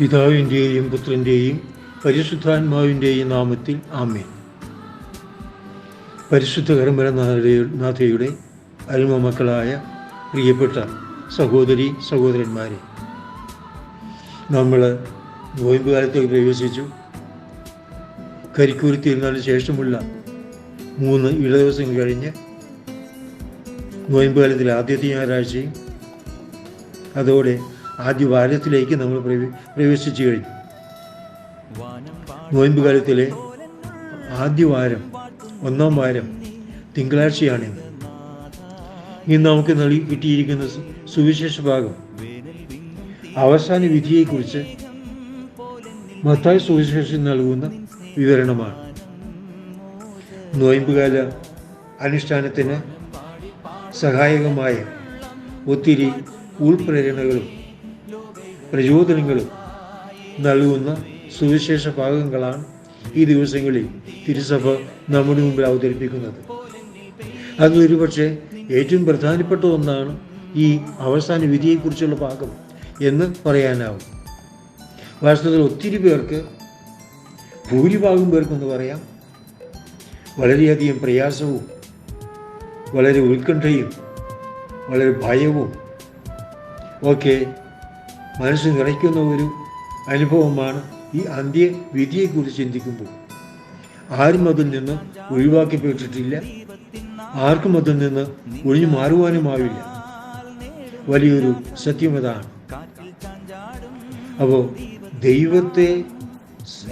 പിതാവിന്റെയും പുത്രന്റെയും പരിശുദ്ധാത്മാവിന്റെയും നാമത്തിൽ ആമേ പരിശുദ്ധ കരമ്പരനാഥയുടെ അരുമ മക്കളായ പ്രിയപ്പെട്ട സഹോദരി സഹോദരന്മാരെ നമ്മൾ നോയമ്പ് കാലത്തേക്ക് പ്രവേശിച്ചു. കരിക്കൂരി തീരുന്നതിന് ശേഷമുള്ള മൂന്ന് ഇട ദിവസം കഴിഞ്ഞ് നോയമ്പ് ആദ്യത്തെ ഞായറാഴ്ചയും അതോടെ ആദ്യ വാരത്തിലേക്ക് നമ്മൾ പ്രവേശിച്ചു കഴിഞ്ഞു. നോയമ്പ് കാലത്തിലെ ആദ്യ വാരം ഒന്നാം വാരം തിങ്കളാഴ്ചയാണ് ഇന്ന് നമുക്ക് നൽകി കിട്ടിയിരിക്കുന്ന സുവിശേഷ ഭാഗം. അവസാന വിധിയെക്കുറിച്ച് മത്തായ സുവിശേഷം നൽകുന്ന വിവരണമാണ്. നോയമ്പുകാല അനുഷ്ഠാനത്തിന് സഹായകമായ ഒത്തിരി ഉൾപ്രേരണകളും പ്രചോദനങ്ങളും നൽകുന്ന സുവിശേഷ ഭാഗങ്ങളാണ് ഈ ദിവസങ്ങളിൽ തിരുസഭ നമ്മുടെ മുമ്പിൽ അവതരിപ്പിക്കുന്നത്. അത് ഒരുപക്ഷെ ഏറ്റവും പ്രധാനപ്പെട്ട ഒന്നാണ് ഈ അവസാന വിധിയെക്കുറിച്ചുള്ള ഭാഗം എന്ന് പറയാനാവും. വാസ്തവത്തിൽ ഒത്തിരി പേർക്ക് ഭൂരിഭാഗം പേർക്കെന്ന് പറയാം വളരെയധികം പ്രയാസവും വളരെ ഉത്കണ്ഠയും വളരെ ഭയവും ഒക്കെ മനസ്സ് നിറയ്ക്കുന്ന ഒരു അനുഭവമാണ് ഈ അന്ത്യവിധിയെക്കുറിച്ച് ചിന്തിക്കുമ്പോൾ. ആരും അതിൽ നിന്ന് ഒഴിവാക്കപ്പെട്ടിട്ടില്ല. ആർക്കും അതിൽ നിന്ന് ഒഴിഞ്ഞു മാറുവാനുമാവില്ല. വലിയൊരു സത്യമതാണ് അപ്പോൾ ദൈവത്തെ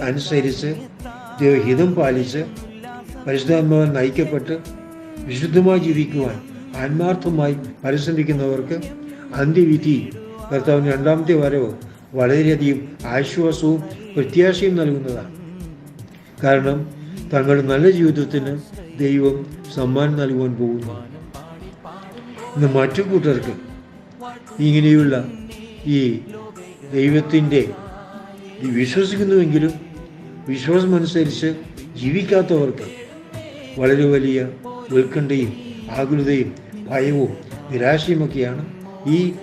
അനുസരിച്ച് ദൈവഹിതം പാലിച്ച് പരിശുദ്ധാത്മാവൻ നയിക്കപ്പെട്ട് വിശുദ്ധമായി ജീവിക്കുവാൻ ആത്മാർത്ഥമായി പരിശ്രമിക്കുന്നവർക്ക് അന്ത്യവിധി കർത്താവിന് രണ്ടാമത്തെ വരവ് വളരെയധികം ആശ്വാസവും പ്രത്യാശയും നൽകുന്നതാണ്. കാരണം തങ്ങളുടെ നല്ല ജീവിതത്തിന് ദൈവം സമ്മാനം നൽകുവാൻ പോകുന്നു. ഇന്ന് മറ്റു കൂട്ടർക്ക് ഇങ്ങനെയുള്ള ഈ ദൈവത്തിന്റെ വിശ്വസിക്കുന്നുവെങ്കിലും വിശ്വസിക്കുന്നുവെങ്കിലും വിശ്വാസമനുസരിച്ച് ജീവിക്കാത്തവർക്ക് വളരെ വലിയ ഉത്കണ്ഠയും ആകുലതയും ഭയവും നിരാശയുമൊക്കെയാണ് ഈ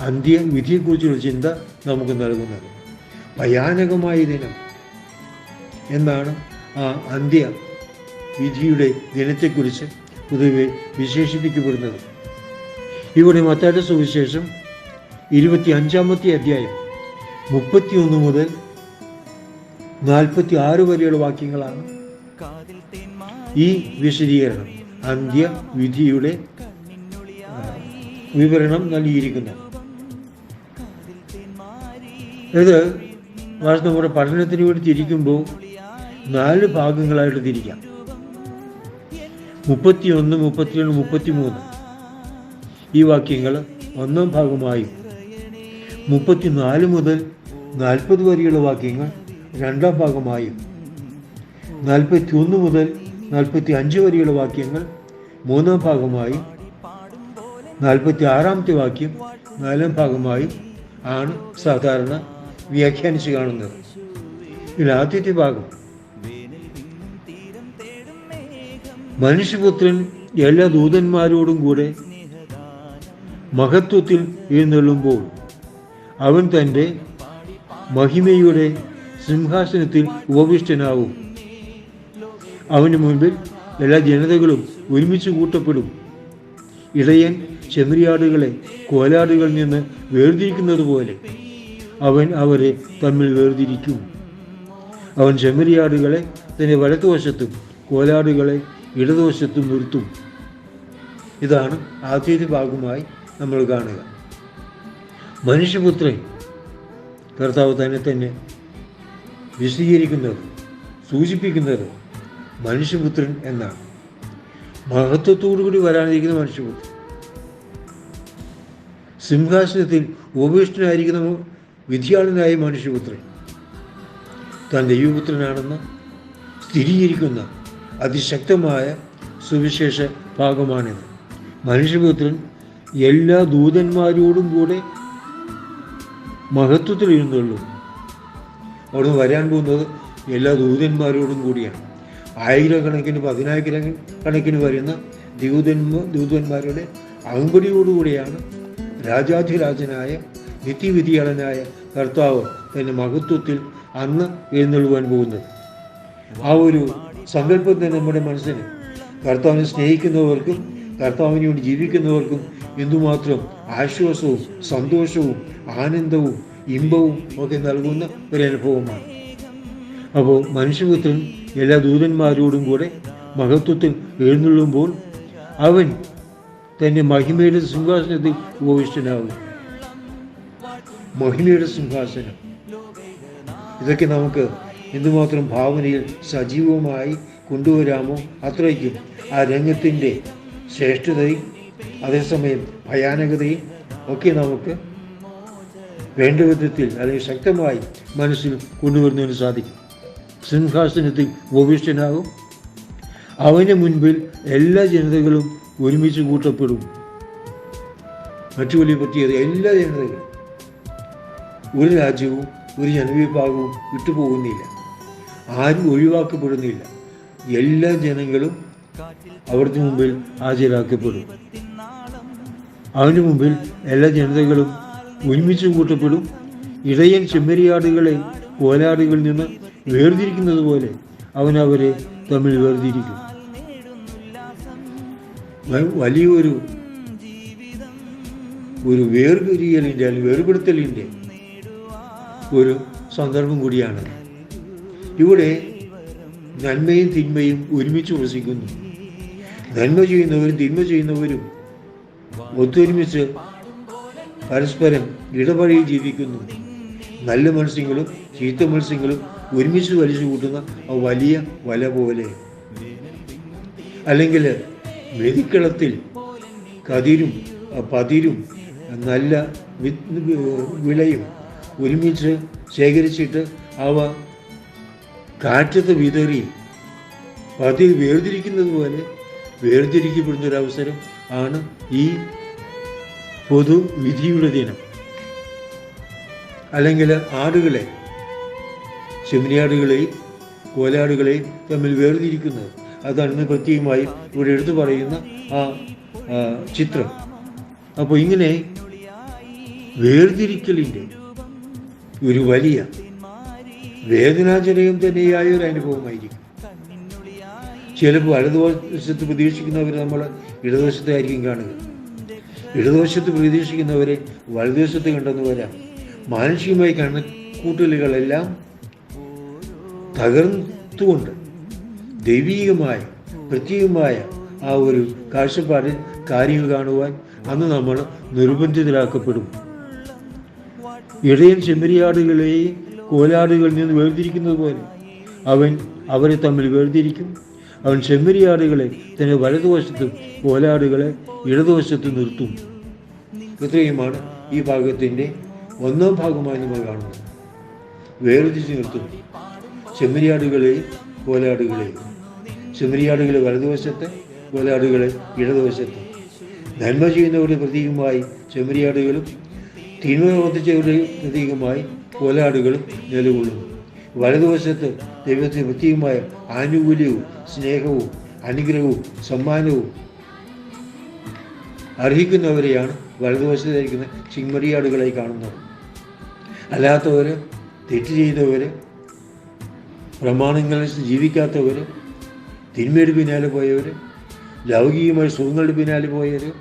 അന്ത്യവിധിയെക്കുറിച്ചുള്ള ചിന്ത നമുക്ക് നൽകുന്നത്. ഭയാനകമായ ദിനം. എന്നാണ് ആ അന്ത്യ വിധിയുടെ ദിനത്തെക്കുറിച്ച് പൊതുവെ വിശേഷിപ്പിക്കപ്പെടുന്നത്. ഇവിടെ മത്തായുടെ സുവിശേഷം ഇരുപത്തി അഞ്ചാമത്തെ അധ്യായം മുപ്പത്തിയൊന്ന് മുതൽ നാൽപ്പത്തി ആറ് വരെയുള്ള വാക്യങ്ങളാണ് ഈ വിശദീകരണം. അന്ത്യവിധിയുടെ വിവരണം നൽകിയിരിക്കുന്നത്. ഇത് വാസ്തു നമ്മുടെ പഠനത്തിന് വേണ്ടി തിരിക്കുമ്പോൾ നാല് ഭാഗങ്ങളായിട്ട് തിരിക്കാം. മുപ്പത്തിയൊന്ന് മുപ്പത്തിരണ്ട് മുപ്പത്തിമൂന്ന്. ഈ വാക്യങ്ങൾ ഒന്നാം ഭാഗമായും മുപ്പത്തിനാല് മുതൽ നാൽപ്പത് വരെയുള്ള വാക്യങ്ങൾ രണ്ടാം ഭാഗമായും നാൽപ്പത്തി ഒന്ന് മുതൽ നാൽപ്പത്തി അഞ്ച് വരെയുള്ള വാക്യങ്ങൾ മൂന്നാം ഭാഗമായും നാൽപ്പത്തി ആറാമത്തെ വാക്യം നാലാം ഭാഗമായും ആണ് സാധാരണ വ്യാഖ്യാനിച്ച് കാണുന്നത്. ഇതിൽ ആദ്യത്തെ ഭാഗം. മനുഷ്യപുത്രൻ എല്ലാ ദൂതന്മാരോടും കൂടെ മഹത്വത്തിൽ എഴുന്നള്ളുമ്പോൾ അവൻ തന്റെ മഹിമയുടെ സിംഹാസനത്തിൽ ഉപവിഷ്ടനാവും. അവന് മുൻപിൽ എല്ലാ ജനതകളും ഒരുമിച്ച് കൂട്ടപ്പെടും. ഇടയൻ ചെമ്മരിയാടുകളെ കോലാടുകളിൽ നിന്ന് വേർതിരിക്കുന്നത് പോലെ അവൻ അവരെ തമ്മിൽ വേർതിരിക്കും. അവൻ ചെമ്മരിയാടുകളെ തന്റെ വലതുവശത്തും കോലാടുകളെ ഇടതുവശത്തും നിർത്തും. ഇതാണ് ആദ്യത്തെ ഭാഗമായി നമ്മൾ കാണുക. മനുഷ്യപുത്രൻ കർത്താവ് തന്നെ തന്നെ വിശദീകരിക്കുന്നത് സൂചിപ്പിക്കുന്നത് മനുഷ്യപുത്രൻ എന്നാണ്. മഹത്വത്തോടുകൂടി വരാനിരിക്കുന്ന മനുഷ്യപുത്രൻ. സിംഹാസനത്തിൽ ഉപവിഷ്ടനായിരിക്കുന്ന വിധിയാളനായ മനുഷ്യപുത്രൻ. താൻ ദൈവപുത്രനാണെന്ന് സ്ഥിരീകരിക്കുന്ന അതിശക്തമായ സുവിശേഷ ഭാഗമാണിത്. മനുഷ്യപുത്രൻ എല്ലാ ദൂതന്മാരോടും കൂടെ മഹത്വത്തിൽ ഇരുന്നുള്ളൂ. അവിടുന്ന് വരാൻ പോകുന്നത് എല്ലാ ദൂതന്മാരോടും കൂടിയാണ്. ആയിരക്കണക്കിന് പതിനായിരം കണക്കിന് വരുന്ന ദൂതന്മ ദൂതന്മാരുടെ അകമ്പടിയോടുകൂടിയാണ് രാജാധിരാജനായ നിത്യവിധിയാളനായ കർത്താവ് തന്റെ മഹത്വത്തിൽ അന്ന് എഴുന്നള്ളുവാൻ പോകുന്നത്. ആ ഒരു സങ്കല്പം തന്നെ നമ്മുടെ മനസ്സിന് കർത്താവിനെ സ്നേഹിക്കുന്നവർക്കും കർത്താവിന് വേണ്ടി ജീവിക്കുന്നവർക്കും എന്തുമാത്രം ആശ്വാസവും സന്തോഷവും ആനന്ദവും ഇമ്പവും ഒക്കെ നൽകുന്ന ഒരു അനുഭവമാണ് അപ്പോൾ മനുഷ്യപുത്രൻ എല്ലാ ദൂതന്മാരോടും കൂടെ മഹത്വത്തിൽ എഴുന്നള്ളുമ്പോൾ അവൻ തന്നെ മഹിമയുടെ സിംഹാസനത്തിൽ ഉപവിഷ്ടനാകും. മഹിമയുടെ സിംഹാസനം. ഇതൊക്കെ നമുക്ക് എന്തുമാത്രം ഭാവനയിൽ സജീവമായി കൊണ്ടുവരാമോ അത്രയ്ക്കും ആ രംഗത്തിന്റെ ശ്രേഷ്ഠതയും അതേസമയം ഭയാനകതയും ഒക്കെ നമുക്ക് വേണ്ട വിധത്തിൽ അല്ലെങ്കിൽ ശക്തമായി മനസ്സിൽ കൊണ്ടുവരുന്നതിന് സാധിക്കും. സിംഹാസനത്തിൽ ഉപവിഷ്ടനാകും. അവന് മുൻപിൽ എല്ലാ ജനതകളും ഒരുമിച്ച് കൂട്ടപ്പെടും. മറ്റു വലിയ പറ്റിയത് എല്ലാ ജനതകളും. ഒരു രാജ്യവും ഒരു ജനവിഭാഗവും വിട്ടുപോകുന്നില്ല. ആരും ഒഴിവാക്കപ്പെടുന്നില്ല. എല്ലാ ജനങ്ങളും അവിടുത്തെ മുമ്പിൽ ഹാജരാക്കപ്പെടും. അവന് മുമ്പിൽ എല്ലാ ജനതകളും ഒരുമിച്ച് കൂട്ടപ്പെടും. ഇടയൻ ചെമ്മരിയാടുകളെ കോലാടുകളിൽ നിന്ന് വേർതിരിക്കുന്നത് പോലെ അവൻ അവരെ തമ്മിൽ വേർതിരിക്കും. വലിയൊരു ഒരു വേർപിരിയലിന്റെ അല്ലെങ്കിൽ വേർപെടുത്തലിന്റെ ഒരു സന്ദർഭം കൂടിയാണ്. ഇവിടെ നന്മയും തിന്മയും ഒരുമിച്ച് വസിക്കുന്നു. നന്മ ചെയ്യുന്നവരും തിന്മ ചെയ്യുന്നവരും ഒത്തൊരുമിച്ച് പരസ്പരം ഇടപഴകി ജീവിക്കുന്നു. നല്ല മത്സ്യങ്ങളും ചീത്ത മത്സ്യങ്ങളും ഒരുമിച്ച് വലിച്ചു കൂട്ടുന്ന ആ വലിയ വല പോലെ. അല്ലെങ്കിൽ മെതിക്കളത്തിൽ കതിരും പതിരും നല്ല വിളയും ഒരുമിച്ച് ശേഖരിച്ചിട്ട് അവ കാറ്റത്ത് വിതറി അതിൽ വേർതിരിക്കുന്നത് പോലെ വേർതിരിക്കപ്പെടുന്ന ഒരു അവസരം ആണ് ഈ പൊതു വിധിയുടെ ദിനം. അല്ലെങ്കിൽ ആടുകളെ ചെമ്മരിയാടുകളെയും കോലാടുകളെയും തമ്മിൽ വേർതിരിക്കുന്നത്. അതാണ് ഇന്ന് പ്രത്യേകമായി ഇവിടെ എടുത്തു പറയുന്ന ആ ആ, ചിത്രം. അപ്പോൾ ഇങ്ങനെ വേർതിരിക്കലിന്റെ ഒരു വലിയ വേദനാജനകം തന്നെയായ ഒരു അനുഭവമായിരിക്കും. ചിലപ്പോൾ വലതുവശത്ത് പ്രതീക്ഷിക്കുന്നവർ നമ്മൾ ഇടതുവശത്തായിരിക്കും കാണുക. ഇടതുവശത്ത് പ്രതീക്ഷിക്കുന്നവരെ വലതുവശത്ത് കണ്ടെന്ന് വരാം. മാനുഷികമായി കണക്കൂട്ടലുകളെല്ലാം തകർത്തുകൊണ്ട് ദൈവീകമായ പ്രത്യേകമായ ആ ഒരു കാഴ്ചപ്പാടിൽ കാര്യങ്ങൾ കാണുവാൻ അന്ന് നമ്മൾ നിർബന്ധിതരാക്കപ്പെടും. ഇടയൻ ചെമ്പരിയാടുകളെയും കോലാടുകളിൽ നിന്ന് വേർതിരിക്കുന്നത് പോലെ അവൻ അവരെ തമ്മിൽ വേർതിരിക്കും. അവൻ ചെമ്മരിയാടുകളെ തന്നെ വലതുവശത്തും കോലാടുകളെ ഇടതുവശത്തും നിർത്തും. ഇത്രയുമാണ് ഈ ഭാഗത്തിന്റെ ഒന്നാം ഭാഗമായി നമ്മൾ കാണുന്നത്. വേർതിരിച്ച് നിർത്തും. ചെമ്മരിയാടുകളെയും കോലാടുകളെയും ചെമ്മരിയാടുകളെ വലതുവശത്ത് കോലാടുകളെ ഇടതുവശത്ത്. നന്മ ചെയ്യുന്നവരുടെ പ്രതീകമായി ചെമ്മരിയാടുകളും തിന്മ പ്രവർത്തിച്ചവരുടെ പ്രതീകമായി കോലാടുകളും നിലകൊള്ളുന്നു. വലതുവശത്ത് ദൈവത്തിന് പ്രത്യേകമായ ആനുകൂല്യവും സ്നേഹവും അനുഗ്രഹവും സമ്മാനവും അർഹിക്കുന്നവരെയാണ് വലതുവശത്തായിരിക്കുന്ന ചിമ്മരിയാടുകളായി കാണുന്നത്. അല്ലാത്തവർ തെറ്റ് ചെയ്തവർ പ്രമാണങ്ങളിൽ ജീവിക്കാത്തവർ തിന്മയുടെ പിന്നാലെ പോയവർ ലൗകികമായ സുഖങ്ങളുടെ പിന്നാലെ പോയവർ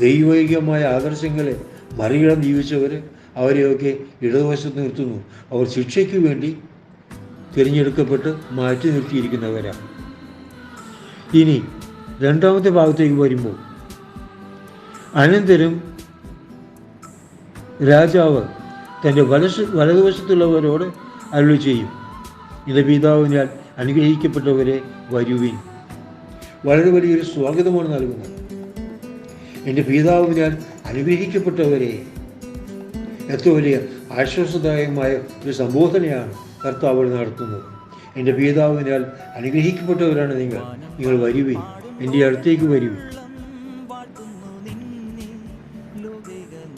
ദൈവികമായ ആദർശങ്ങളെ മറികടന്ന് ജീവിച്ചവർ അവരെയൊക്കെ ഇടതുവശത്ത് നിർത്തുന്നു. അവർ ശിക്ഷയ്ക്ക് വേണ്ടി തിരഞ്ഞെടുക്കപ്പെട്ട് മാറ്റി നിർത്തിയിരിക്കുന്നവരാണ്. ഇനി രണ്ടാമത്തെ ഭാഗത്തേക്ക് വരുമ്പോൾ അനന്തരം രാജാവ് തന്റെ വലശ വലതുവശത്തുള്ളവരോട് അരുളി ചെയ്യും. ഇത് പിതാവിനാൽ അനുഗ്രഹിക്കപ്പെട്ടവരെ വരുവിൻ. വളരെ വലിയൊരു സ്വാഗതമാണ് നൽകുന്നത്. എന്റെ പിതാവിനാൽ അനുഗ്രഹിക്കപ്പെട്ടവരെ എത്ര വലിയ ആശ്വാസദായകമായ ഒരു സംബോധനയാണ് കർത്താവ് നടത്തുന്നത്. എന്റെ പിതാവിനാൽ അനുഗ്രഹിക്കപ്പെട്ടവരാണ് നിങ്ങൾ. നിങ്ങൾ വരുവിൻ. എന്റെ അടുത്തേക്ക് വരുവിൻ.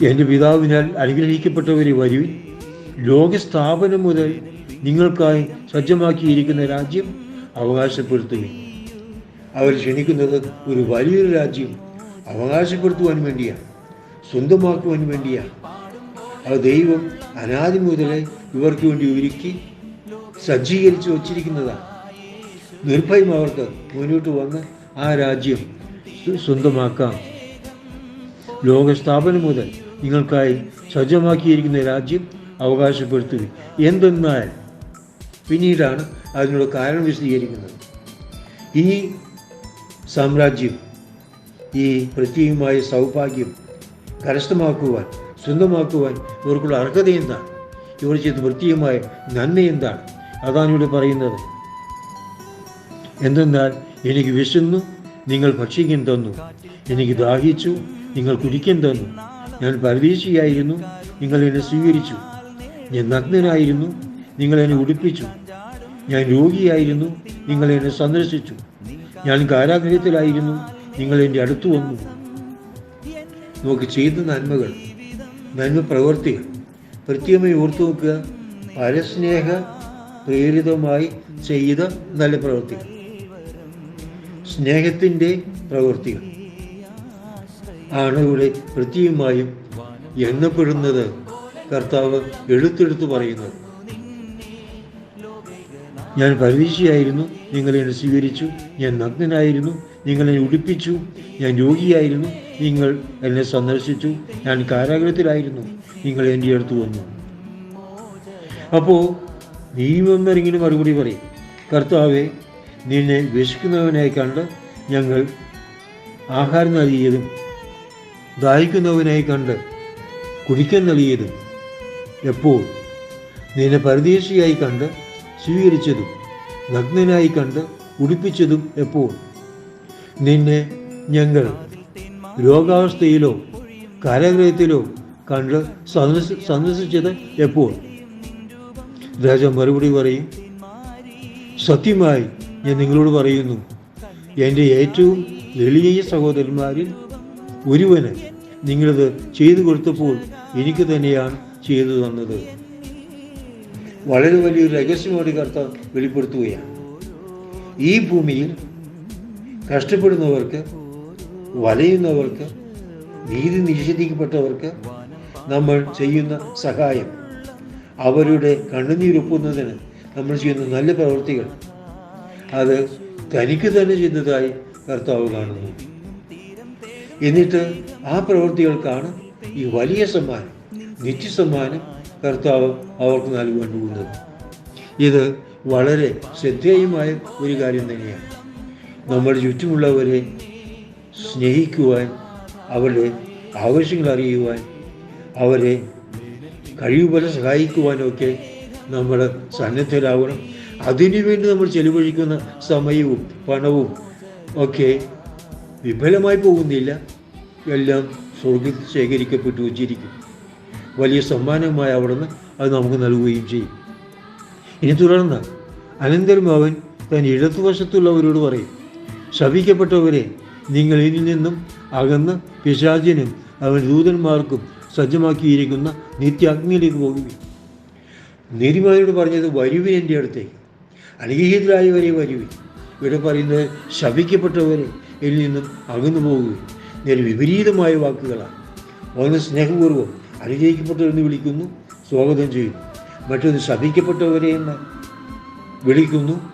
എന്റെ പിതാവിനാൽ അനുഗ്രഹിക്കപ്പെട്ടവരെ വരുവിൻ. ലോകസ്ഥാപനം മുതൽ നിങ്ങൾക്കായി സജ്ജമാക്കിയിരിക്കുന്ന രാജ്യം അവകാശപ്പെടുത്തുകയും അവർ ക്ഷണിക്കുന്നത് ഒരു വലിയൊരു രാജ്യം അവകാശപ്പെടുത്തുവാൻ വേണ്ടിയാണ്. സ്വന്തമാക്കുവാൻ വേണ്ടിയാണ്. അത് ദൈവം അനാദി മുതലേ ഇവർക്ക് വേണ്ടി ഒരുക്കി സജ്ജീകരിച്ച് വച്ചിരിക്കുന്നതാണ്. നിർഭയം അവർക്ക് മുന്നോട്ട് വന്ന് ആ രാജ്യം സ്വ- സ്വന്തമാക്കാം. ലോകസ്ഥാപനം മുതൽ നിങ്ങൾക്കായി സജ്ജമാക്കിയിരിക്കുന്ന രാജ്യം അവകാശപ്പെടുത്തുക. എന്തെന്നാൽ പിന്നീടാണ് അതിനുള്ള കാരണം വിശദീകരിക്കുന്നത്. ഈ സാമ്രാജ്യം ഈ പ്രത്യേകമായ സൗഭാഗ്യം കരസ്ഥമാക്കുവാൻ സ്വന്തമാക്കുവാൻ ഇവർക്കുള്ള അർഹത എന്താണ്? ഇവർ ചെയ്ത വൃത്തിയുമായ നന്മ എന്താണ്? അതാണ് ഇവിടെ പറയുന്നത്. എന്തെന്നാൽ എനിക്ക് വിശന്നു നിങ്ങൾ ഭക്ഷിക്കാൻ തന്നു. എനിക്ക് ദാഹിച്ചു നിങ്ങൾ കുടിക്കാൻ തന്നു. ഞാൻ പരദേശിയായിരുന്നു നിങ്ങൾ എന്നെ സ്വീകരിച്ചു. ഞാൻ നഗ്നനായിരുന്നു നിങ്ങൾ എന്നെ ഉടുപ്പിച്ചു. ഞാൻ രോഗിയായിരുന്നു നിങ്ങൾ എന്നെ സന്ദർശിച്ചു. ഞാൻ കാരാഗ്രഹത്തിലായിരുന്നു നിങ്ങൾ എന്റെ അടുത്ത് വന്നു. നമുക്ക് ചെയ്ത നന്മകൾ നന്മ പ്രവൃത്തികൾ പ്രത്യേകമായി ഓർത്തു നോക്കുക പരസ്നേഹ പ്രേരിതമായി ചെയ്ത നല്ല പ്രവൃത്തികൾ സ്നേഹത്തിന്റെ പ്രവൃത്തികൾ ആണ് ഇവിടെ പ്രത്യേകമായും എണ്ണപ്പെടുന്നത് കർത്താവ് എടുത്തെടുത്ത് പറയുന്നത്. ഞാൻ പരദേശിയായിരുന്നു നിങ്ങൾ എന്നെ സ്വീകരിച്ചു. ഞാൻ നഗ്നനായിരുന്നു നിങ്ങൾ എന്നെ ഉടുപ്പിച്ചു. ഞാൻ രോഗിയായിരുന്നു നിങ്ങൾ എന്നെ സന്ദർശിച്ചു. ഞാൻ കാരാഗ്രഹത്തിലായിരുന്നു. നിങ്ങൾ എന്റെ അടുത്ത് വന്നു. അപ്പോൾ നീമെന്നറിങ്ങനെ മറുപടി പറയും. കർത്താവെ നിന്നെ വിശക്കുന്നവനായി കണ്ട് ഞങ്ങൾ ആഹാരം നൽകിയതും ദാഹിക്കുന്നവനായി കണ്ട് കുടിക്കാൻ നൽകിയതും എപ്പോൾ നിന്നെ പരദേശിയായി കണ്ട് സ്വീകരിച്ചതും നഗ്നനായി കണ്ട് ഉടുപ്പിച്ചതും എപ്പോൾ? നിന്നെ ഞങ്ങൾ രോഗാവസ്ഥയിലോ കാരാഗ്രഹത്തിലോ കണ്ട് സന്ദർശി സന്ദർശിച്ചത് എപ്പോൾ രാജ മറുപടി പറയും സത്യമായി ഞാൻ നിങ്ങളോട് പറയുന്നു എന്റെ ഏറ്റവും എളിയ സഹോദരന്മാരിൽ ഒരുവന് നിങ്ങളിത് ചെയ്തു കൊടുത്തപ്പോൾ എനിക്ക് തന്നെയാണ് ചെയ്തു തന്നത്. വളരെ വലിയൊരു രഹസ്യമായിട്ട് കർത്ത വെളിപ്പെടുത്തുകയാണ്. ഈ ഭൂമിയിൽ കഷ്ടപ്പെടുന്നവർക്ക് വലയുന്നവർക്ക് നീതി നിഷേധിക്കപ്പെട്ടവർക്ക് നമ്മൾ ചെയ്യുന്ന സഹായം. അവരുടെ കണ്ണുനീരൊപ്പുന്നതിന് നമ്മൾ ചെയ്യുന്ന നല്ല പ്രവൃത്തികൾ. അത് തനിക്ക് തന്നെ ചെയ്തതായി കർത്താവ് കാണുന്നു. എന്നിട്ട് ആ പ്രവൃത്തികൾക്കാണ് ഈ വലിയ സമ്മാനം നിത്യസമ്മാനം കർത്താവ് അവർക്ക് നൽകുവാൻ പോകുന്നത് ഇത് വളരെ ശ്രദ്ധേയമായ ഒരു കാര്യം തന്നെയാണ്. നമ്മുടെ ചുറ്റുമുള്ളവരെ സ്നേഹിക്കുവാൻ അവരുടെ ആവശ്യങ്ങൾ അറിയുവാൻ അവരെ കഴിവുപോലെ സഹായിക്കുവാനൊക്കെ നമ്മൾ സന്നദ്ധരാകണം അതിനുവേണ്ടി നമ്മൾ ചെലവഴിക്കുന്ന സമയവും പണവും ഒക്കെ വിഫലമായി പോകുന്നില്ല. എല്ലാം സ്വർഗത്തിൽ ശേഖരിക്കപ്പെട്ടു വച്ചിരിക്കും. വലിയ സമ്മാനമായി അവിടുന്ന് അത് നമുക്ക് നൽകുകയും ചെയ്യും. ഇനി തുടർന്ന് അനന്തരം അവൻ തൻ ഇടതുവശത്തുള്ളവരോട് പറയും ശപിക്കപ്പെട്ടവരെ നിങ്ങൾ ഇതിൽ നിന്നും അകന്ന് പിശാചിനും അവൻ ദൂതന്മാർക്കും സജ്ജമാക്കിയിരിക്കുന്ന നിത്യാഗ്നിയിലേക്ക് പോകുകയും നീതിമാനോട് പറഞ്ഞത് വരുവിൻ എന്റെ അടുത്തേക്ക്. അനുഗ്രഹീതരായവരെ വരുവിൻ. ഇവിടെ പറയുന്നത് ശപിക്കപ്പെട്ടവരെ ഇതിൽ നിന്നും അകന്നു പോകുകയും നേരെ വിപരീതമായ വാക്കുകളാണ്. ഒന്ന് സ്നേഹപൂർവം അനുഗ്രഹിക്കപ്പെട്ടവരെന്ന് വിളിക്കുന്നു സ്വാഗതം ചെയ്യുന്നു. മറ്റൊന്ന് ശപിക്കപ്പെട്ടവരെ എന്ന് വിളിക്കുന്നു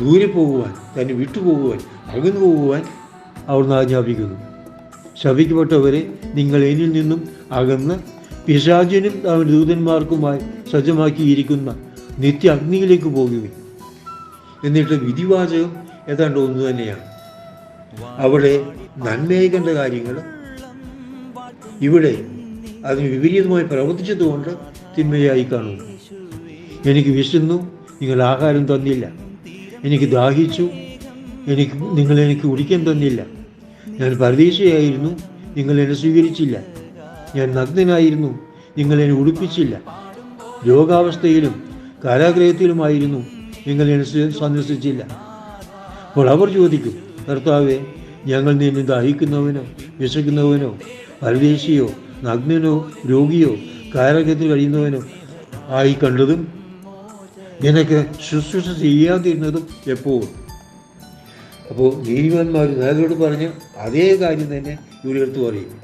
ദൂരെ പോകുവാൻ തന്നെ വിട്ടുപോകുവാൻ അകന്നു പോകുവാൻ അവിടുന്ന് ആജ്ഞാപിക്കുന്നു. ശപിക്കപ്പെട്ടവരെ നിങ്ങൾ എനിൽ നിന്നും അകന്ന് പിശാചിനും അവൻ ദൂതന്മാർക്കുമായി സജ്ജമാക്കിയിരിക്കുന്ന നിത്യ അഗ്നിയിലേക്ക് പോകുകയും എന്നിട്ട് വിധിവാചകം ഏതാണ്ട് ഒന്ന് തന്നെയാണ്. അവിടെ നന്മയായി കണ്ട കാര്യങ്ങൾ ഇവിടെ അതിന് വിപരീതമായി പ്രവർത്തിച്ചതുകൊണ്ട് തിന്മയായി കാണുന്നു. എനിക്ക് വിശന്നു നിങ്ങൾ ആഹാരം തന്നില്ല. എനിക്ക് ദാഹിച്ചു എനിക്ക് നിങ്ങൾ എനിക്ക് കുടിക്കാൻ തന്നില്ല. ഞാൻ പരദേശിയായിരുന്നു. നിങ്ങൾ എന്നെ സ്വീകരിച്ചില്ല. ഞാൻ നഗ്നനായിരുന്നു. നിങ്ങൾ എന്നെ ഉടുപ്പിച്ചില്ല. രോഗാവസ്ഥയിലും കാരാഗ്രഹത്തിലുമായിരുന്നു. നിങ്ങൾ എന്നെ സന്ദർശിച്ചില്ല. അപ്പോൾ അവർ ചോദിക്കും കർത്താവെ ഞങ്ങൾ നിന്നെ ദാഹിക്കുന്നവനോ വിശക്കുന്നവനോ പരദേശിയോ നഗ്നനോ രോഗിയോ കാരാഗ്രഹത്തിൽ കഴിയുന്നവനോ ആയി കണ്ടതും നിനക്ക് ശുശ്രൂഷ ചെയ്യാതിരുന്നതും എപ്പോൾ? അപ്പോൾ നീതിമാന്മാർ നേതാവോട് പറഞ്ഞ അതേ കാര്യം തന്നെ ഇവിടെ എടുത്ത് പറയും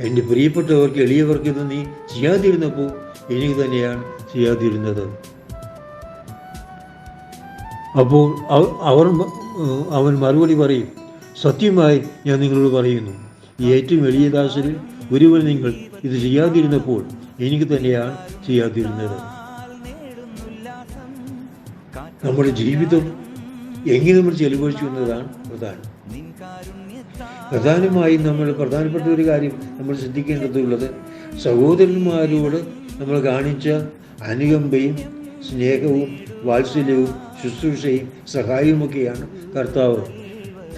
എന്റെ പ്രിയപ്പെട്ടവർക്ക് എളിയവർക്ക് ഇത് നീ ചെയ്യാതിരുന്നപ്പോൾ എനിക്ക് തന്നെയാണ് ചെയ്യാതിരുന്നത്. അപ്പോൾ അവ- അവർ അവൻ മറുപടി പറയും സത്യമായി ഞാൻ നിങ്ങളോട് പറയുന്നു ഈ ഏറ്റവും എളിയ ദാസരിൽ ഒരുവൻ നിങ്ങൾ ഇത് ചെയ്യാതിരുന്നപ്പോൾ എനിക്ക് തന്നെയാണ് ചെയ്യാതിരുന്നത്. നമ്മുടെ ജീവിതം എങ്ങനെ നമ്മൾ ചെലവഴിച്ചു എന്നതാണ് പ്രധാനം. പ്രധാനമായും നമ്മൾ പ്രധാനപ്പെട്ട ഒരു കാര്യം നമ്മൾ ശ്രദ്ധിക്കേണ്ടതുള്ളത് സഹോദരന്മാരോട് നമ്മൾ കാണിച്ച അനുകമ്പയും സ്നേഹവും വാത്സല്യവും ശുശ്രൂഷയും സഹായവുമൊക്കെയാണ് കർത്താവ്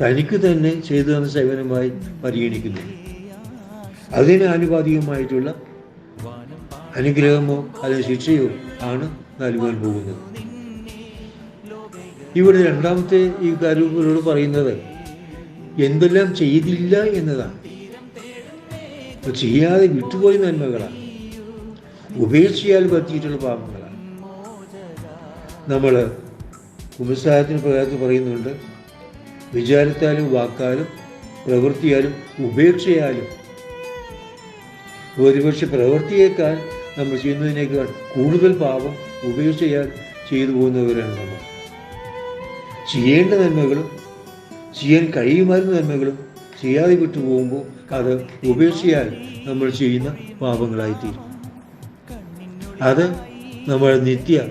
തനിക്ക് തന്നെ ചെയ്തു തന്ന സേവനമായി പരിഗണിക്കുന്നത് അതിന് ആനുപാതികമായിട്ടുള്ള അനുഗ്രഹമോ അല്ലെങ്കിൽ ശിക്ഷയോ ആണ് നൽകുവാൻ പോകുന്നത്. ഇവിടെ രണ്ടാമത്തെ ഈ കാര്യങ്ങളോട് പറയുന്നത് എന്തെല്ലാം ചെയ്തില്ല എന്നതാണ്. ചെയ്യാതെ വിട്ടുപോയ നന്മകളാണ്. ഉപേക്ഷയാൽ പറ്റിയിട്ടുള്ള പാപങ്ങളാണ്. നമ്മൾ കുമ്പസാരത്തിന് പ്രകാരത്തിൽ പറയുന്നുണ്ട് വിചാരത്താലും വാക്കാലും പ്രവൃത്തിയാലും ഉപേക്ഷയാലും. ഒരുപക്ഷെ പ്രവൃത്തിയേക്കാൾ നമ്മൾ ചെയ്യുന്നതിനേക്കാൾ കൂടുതൽ പാപം ഉപേക്ഷയാൽ ചെയ്തു പോകുന്നവരാണ് നമ്മൾ. ചെയ്യേണ്ട നന്മകളും ചെയ്യാൻ കഴിയുമായിരുന്ന നന്മകളും ചെയ്യാതെ വിട്ടു പോകുമ്പോൾ അത് ഉപേക്ഷയാൽ നമ്മൾ ചെയ്യുന്ന പാപങ്ങളായിത്തീരും. അത് നമ്മൾ നിത്യ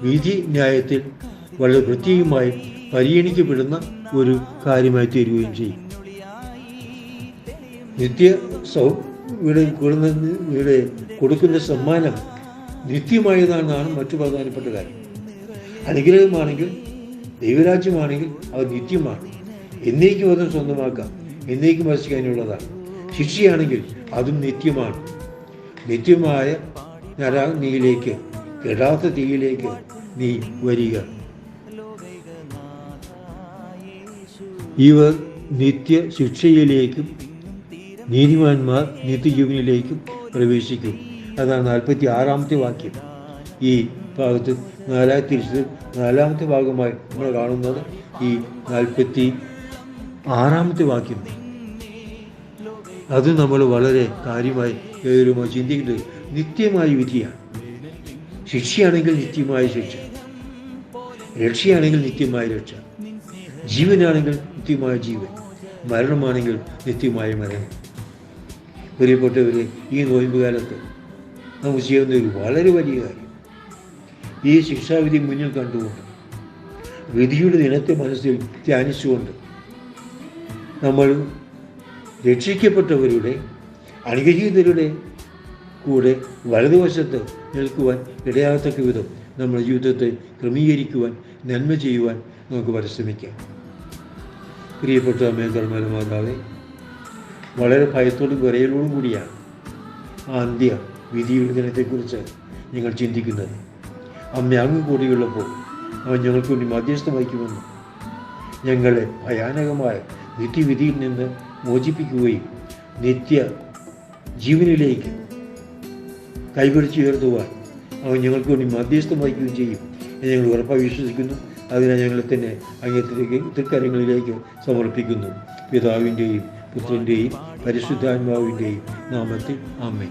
വിധി ന്യായത്തിൽ വളരെ പ്രത്യേകമായി പരിഗണിക്കപ്പെടുന്ന ഒരു കാര്യമായി തീരുകയും ചെയ്യും. നിത്യ സൗ ഇവിടെ ഇവിടെ കൊടുക്കുന്ന സമ്മാനം നിത്യമായതാണെന്നാണ് മറ്റു പ്രധാനപ്പെട്ട കാര്യം. അനുഗ്രഹമാണെങ്കിൽ ദൈവരാജ്യമാണെങ്കിൽ അവർ നിത്യമാണ്. എന്നേക്കും അത് സ്വന്തമാക്കാം. എന്നേക്കും വസിക്കാനുള്ളതാണ് ശിക്ഷയാണെങ്കിൽ അതും നിത്യമാണ്. നിത്യമായ നരാഗ്നിയിലേക്ക് കെടാത്ത തീയിലേക്ക് നീ വരിക. ഇവർ നിത്യ ശിക്ഷയിലേക്കും നീതിമാന്മാർ നിത്യജീവനിലേക്കും പ്രവേശിക്കും. അതാണ് നാൽപ്പത്തി ആറാമത്തെ വാക്യം. ഈ ഭാഗത്ത് നാലാം തിരിച്ചത് നാലാമത്തെ ഭാഗമായി നമ്മൾ കാണുന്നത് ഈ നാൽപ്പത്തി ആറാമത്തെ വാക്യം. അത് നമ്മൾ വളരെ കാര്യമായി ഏതൊരുമായി ചിന്തിക്കുന്നത് നിത്യമായ വിധിയാണ്. ശിക്ഷയാണെങ്കിൽ നിത്യമായ ശിക്ഷ. രക്ഷയാണെങ്കിൽ നിത്യമായ രക്ഷ. ജീവനാണെങ്കിൽ നിത്യമായ ജീവൻ. മരണമാണെങ്കിൽ നിത്യമായ മരണം. പ്രിയപ്പെട്ടവരെ ഈ നോയമ്പ് കാലത്ത് നമുക്ക് ചെയ്യുന്ന ഒരു വളരെ വലിയ കാര്യം. ഈ ശിക്ഷാവിധി മുന്നിൽ കണ്ടുകൊണ്ട് വിധിയുടെ ദിനത്തെ മനസ്സിൽ ധ്യാനിച്ചുകൊണ്ട് നമ്മൾ രക്ഷിക്കപ്പെട്ടവരുടെ അനുഗ്രഹീതരുടെ കൂടെ വലതുവശത്ത് നിൽക്കുവാൻ ഇടയാകത്തക്ക വിധം നമ്മുടെ ജീവിതത്തെ ക്രമീകരിക്കുവാൻ നന്മ ചെയ്യുവാൻ നമുക്ക് പരിശ്രമിക്കാം. പ്രിയപ്പെട്ട അമ്മേ മാതാവെ വളരെ ഭയത്തോടും വിറയലോടും കൂടിയാണ് ആദ്യ വിധിയുടെ ദിനത്തെക്കുറിച്ച് ഞങ്ങൾ ചിന്തിക്കുന്നത്. അമ്മ അങ്ങ് കൂടിയുള്ളപ്പോൾ അവൻ ഞങ്ങൾക്ക് വേണ്ടി മധ്യസ്ഥം വഹിക്കുമെന്ന്. ഞങ്ങളെ ഭയാനകമായ നിത്യവിധിയിൽ നിന്ന് മോചിപ്പിക്കുകയും നിത്യ ജീവനിലേക്ക് കൈപിടിച്ചുയർത്തുവാൻ അവൻ ഞങ്ങൾക്ക് വേണ്ടി മധ്യസ്ഥം വഹിക്കുകയും ചെയ്യും എന്ന് ഞങ്ങൾ ഉറപ്പായി വിശ്വസിക്കുന്നു. അതിനാൽ ഞങ്ങളെ തന്നെ അങ്ങേത്തിലേക്ക് തൃക്കരങ്ങളിലേക്ക് സമർപ്പിക്കുന്നു. പിതാവിന്റെയും പുത്രന്റെയും പരിശുദ്ധാത്മാവിന്റെയും നാമത്തിൽ അമ്മേ